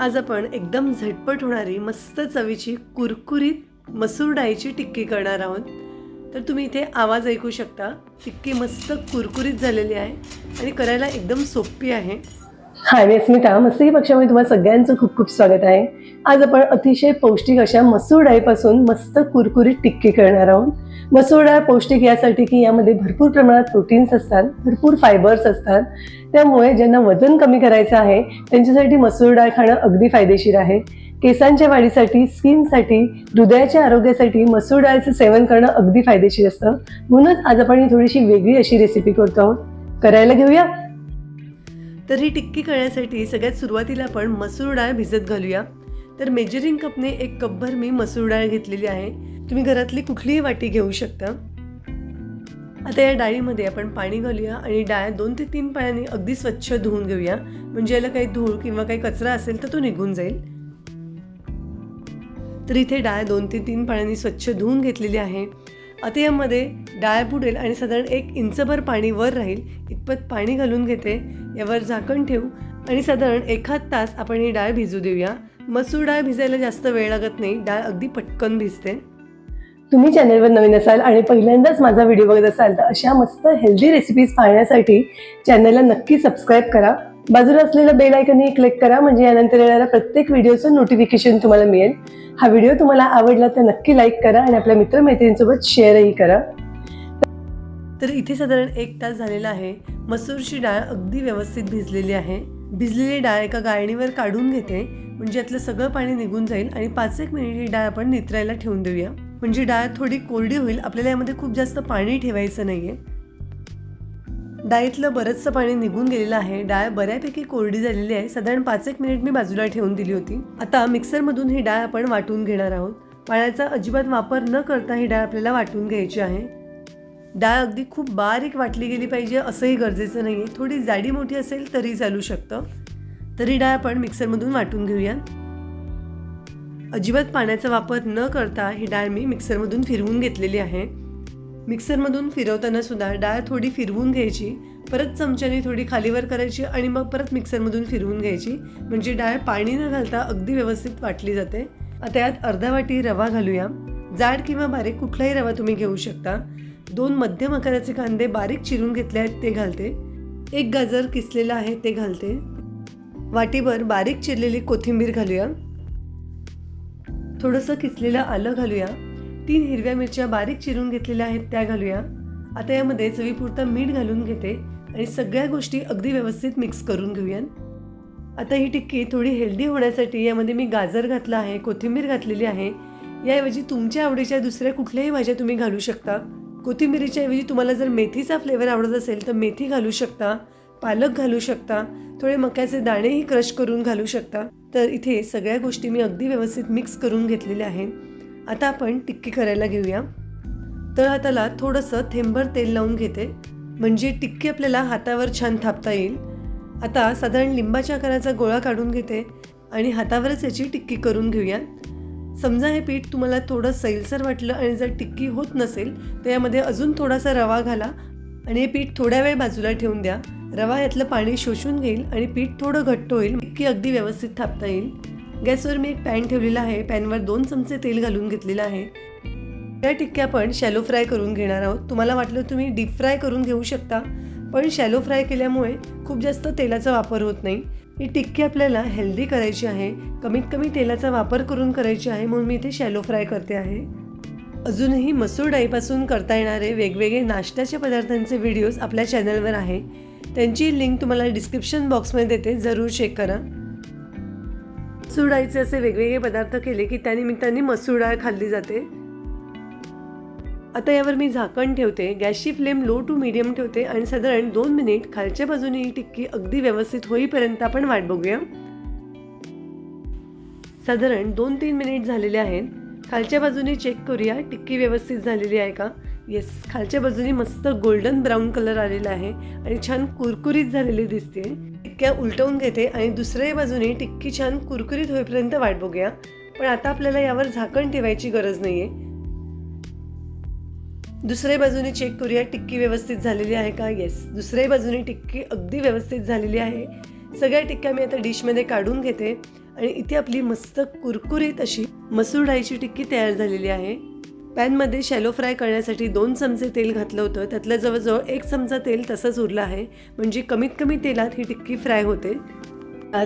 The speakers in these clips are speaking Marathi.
आज आपण एकदम झटपट होणारी मस्त चवीची कुरकुरीत मसूर डाळीची टिक्की करणार आहोत. तर तुम्ही इथे आवाज ऐकू शकता. टिक्की मस्त कुरकुरीत झालेली आहे आणि करायला एकदम सोपी आहे. हाय मी स्मिता मस्ती पक्षामध्ये तुम्हाला सगळ्यांचं खूप खूप स्वागत आहे. आज आपण अतिशय पौष्टिक अशा मसूर डाळीपासून मस्त कुरकुरीत टिक्की करणार आहोत. मसूर डाळ पौष्टिक यासाठी की यामध्ये भरपूर प्रमाणात प्रोटीन्स असतात भरपूर फायबर्स असतात. त्यामुळे ज्यांना वजन कमी करायचं आहे त्यांच्यासाठी मसूर डाळ खाणं अगदी फायदेशीर आहे. केसांच्या वाढीसाठी स्किनसाठी हृदयाच्या आरोग्यासाठी मसूर डाळीचं सेवन करणं अगदी फायदेशीर असतं. म्हणूनच आज आपण ही थोडीशी वेगळी अशी रेसिपी करतो आहोत. करायला घेऊया? तर ही टिक्की करण्यासाठी सगळ्यात सुरुवातीला आपण मसूर डाळ भिजत घालूया. तर मेजरिंग कपने एक कपभर मी मसूर डाळ घेतलेली आहे. तुम्ही घरातली कुठलीही वाटी घेऊ शकता. आता या डाळीमध्ये आपण पाणी घालूया आणि डाळ दोन ते तीन पाण्याने अगदी स्वच्छ धुवून घेऊया. म्हणजे याला काही धूळ किंवा काही कचरा असेल तर तो निघून जाईल. तर इथे डाळ दोन ते तीन पाण्याने स्वच्छ धुवून घेतलेली आहे. आता यामध्ये डाळ बुडेल आणि साधारण एक इंचभर पाणी वर राहील. इतपत पाणी घालून घेते. यावर झाकण ठेवू आणि साधारण एखाद तास आपण ही डाळ भिजू देऊया. मसूर डाळ भिजायला जास्त वेळ लागत नाही. डाळ अगदी पटकन भिजते. तुम्ही चॅनलवर नवीन असाल आणि पहिल्यांदाच माझा व्हिडिओ बघत असाल तर अशा मस्त हेल्दी रेसिपीज पाहण्यासाठी चॅनलला नक्की सबस्क्राईब करा. बाजूला असलेलं बेल आयकनही क्लिक करा म्हणजे यानंतर येणाऱ्या प्रत्येक व्हिडिओचं नोटिफिकेशन तुम्हाला मिळेल. हा व्हिडिओ तुम्हाला आवडला तर नक्की लाईक करा आणि आपल्या मित्रमैत्रिणींसोबत शेअरही करा. तर इथे साधारण एक तास झालेला आहे. मसूरची डाळ अगदी व्यवस्थित भिजलेली आहे. भिजलेली डाळ एका गाळणीवर काढून घेते. म्हणजे यातलं सगळं पाणी निघून जाईल आणि पाच एक मिनिट ही डाळ आपण नित्रायला ठेवून देऊया. म्हणजे डाळ थोडी कोरडी होईल. आपल्याला यामध्ये खूप जास्त पाणी ठेवायचं नाहीये. डाळीतलं बरंचसं पाणी निघून गेलेलं आहे. डाळ बऱ्यापैकी कोरडी झालेली आहे. साधारण पाच एक मिनिट मी बाजूला ठेवून दिली होती. आता मिक्सरमधून ही डाळ आपण वाटून घेणार आहोत. पाण्याचा अजिबात वापर न करता ही डाळ आपल्याला वाटून घ्यायची आहे. डाळ अगदी खूप बारीक वाटली गेली पाहिजे असंही गरजेचं नाही आहे थोडी जाडी मोठी असेल तरी चालू शकतं. तरी डाळ आपण मिक्सरमधून वाटून घेऊया. अजिबात पाण्याचा वापर न करता ही डाळ मी मिक्सरमधून फिरवून घेतलेली आहे. मिक्सरमधून फिरवताना सुद्धा डाळ थोडी फिरवून घ्यायची परत चमच्याने थोडी खालीवर करायची आणि मग परत मिक्सरमधून फिरवून घ्यायची. म्हणजे डाळ पाणी न घालता अगदी व्यवस्थित वाटली जाते. आता यात अर्धा वाटी रवा घालूया. जाड किंवा बारीक कुठलाही रवा तुम्ही घेऊ शकता. दोन मध्यम आकाराचे कांदे बारीक चिरून घेतले आहेत ते घालते. एक गाजर किसलेलं आहे ते घालते. वाटीभर बारीक चिरलेली कोथिंबीर घालूया. थोडंसं किसलेलं आलं घालूया. तीन हिरव्या मिरच्या बारीक चिरून घेतलेल्या आहेत त्या घालूया. आता यामध्ये चवीपुरता मीठ घालून घेते आणि सगळ्या गोष्टी अगदी व्यवस्थित मिक्स करून घेऊया. आता ही टिक्की थोडी हेल्दी होण्यासाठी यामध्ये मी गाजर घातला आहे कोथिंबीर घातलेली आहे. याऐवजी तुमच्या आवडीच्या दुसऱ्या कुठल्याही भाज्या तुम्ही घालू शकता. कोथिंबिरीच्या ऐवजी तुम्हाला जर मेथीचा फ्लेवर आवडत असेल तर मेथी घालू शकता पालक घालू शकता थोडे मक्याचे दाणेही क्रश करून घालू शकता. तर इथे सगळ्या गोष्टी मी अगदी व्यवस्थित मिक्स करून घेतलेल्या आहेत. आता आपण टिक्की करायला घेऊया. तर हाताला थोडंसं थेंबर तेल लावून घेते. म्हणजे टिक्की आपल्याला हातावर छान थापता येईल. आता साधारण लिंबाच्या आकाराचा गोळा काढून घेते आणि हातावरच याची टिक्की करून घेऊया. समजा हे पीठ तुम्हाला थोडं सैलसर वाटलं आणि जर टिक्की होत नसेल तर यामध्ये अजून थोडासा रवा घाला आणि हे पीठ थोड्या वेळ बाजूला ठेवून द्या. रवा यातलं पाणी शोषून घेईल आणि पीठ थोडं घट्ट होईल टिक्की अगदी व्यवस्थित थापता येईल. गॅसवर मी एक पॅन ठेवलेला आहे. पॅनवर दोन चमचे तेल घालून घेतलेलं आहे. या टिक्क्या आपण शॅलो फ्राय करून घेणार आहोत. तुम्हाला वाटलं तुम्ही डीप फ्राय करून घेऊ शकता पण शॅलो फ्राय केल्यामुळे खूप जास्त तेलाचा वापर होत नाही. ही टिक्की आपल्याला हेल्दी करायची आहे कमीत कमी तेलाचा वापर करून करायची आहे म्हणून मी इथे शॅलो फ्राय करते आहे. अजूनही मसूर डाळीपासून करता येणारे वेगवेगळे नाश्त्याच्या पदार्थांचे व्हिडिओज आपल्या चॅनलवर आहे. त्यांची लिंक तुम्हाला डिस्क्रिप्शन बॉक्समध्ये देते जरूर चेक करा. मसूर डाळीचे असे वेगवेगळे पदार्थ केले की त्यानिमित्ताने मसूर डाळ खाल्ली जाते. आता यावर मी झाकण ठेवते. गॅसची फ्लेम लो टू मिडियम ठेवते आणि साधारण दोन मिनिट खालच्या बाजूने ही टिक्की अगदी व्यवस्थित होईपर्यंत आपण वाट बघूया. साधारण दोन तीन मिनिट झालेले आहेत. खालच्या बाजूने चेक करूया टिक्की व्यवस्थित झालेली आहे का? येस खालच्या बाजूने मस्त गोल्डन ब्राऊन कलर आलेला आहे आणि छान कुरकुरीत झालेली दिसते. टिक्क्या उलटवून घेते आणि दुसऱ्या बाजूने टिक्की छान कुरकुरीत होईपर्यंत वाट बघूया. पण आता आपल्याला यावर झाकण ठेवायची गरज नाही आहे दुसऱ्या बाजूने चेक करूया टिक्की व्यवस्थित झालेली आहे का? येस दुसऱ्या बाजूने टिक्की अगदी व्यवस्थित झालेली आहे. सगळ्या टिक्क्या मी आता डिशमध्ये काढून घेते. आणि इथे आपली मस्त कुरकुरीत अशी मसूर डाळीची टिक्की तयार झालेली आहे. पॅनमध्ये शॅलो फ्राय करण्यासाठी दोन चमचे तेल घातलं होतं. त्यातलं जवळजवळ एक चमचा तेल तसंच उरलं आहे. म्हणजे कमीत कमी तेलात ही टिक्की फ्राय होते.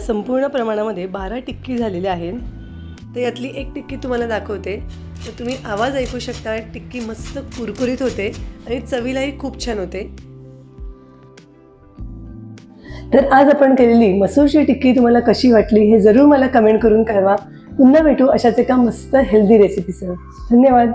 संपूर्ण प्रमाणामध्ये बारा टिक्की झालेल्या आहेत. तर यातली एक टिक्की तुम्हाला दाखवते. तर तुम्ही आवाज ऐकू शकता टिक्की मस्त कुरकुरीत होते आणि चवीलाही खूप छान होते. तर आज आपण केलेली मसूरची टिक्की तुम्हाला कशी वाटली हे जरूर मला कमेंट करून कळवा. पुन्हा भेटू अशाच एका मस्त हेल्दी रेसिपीसह धन्यवाद.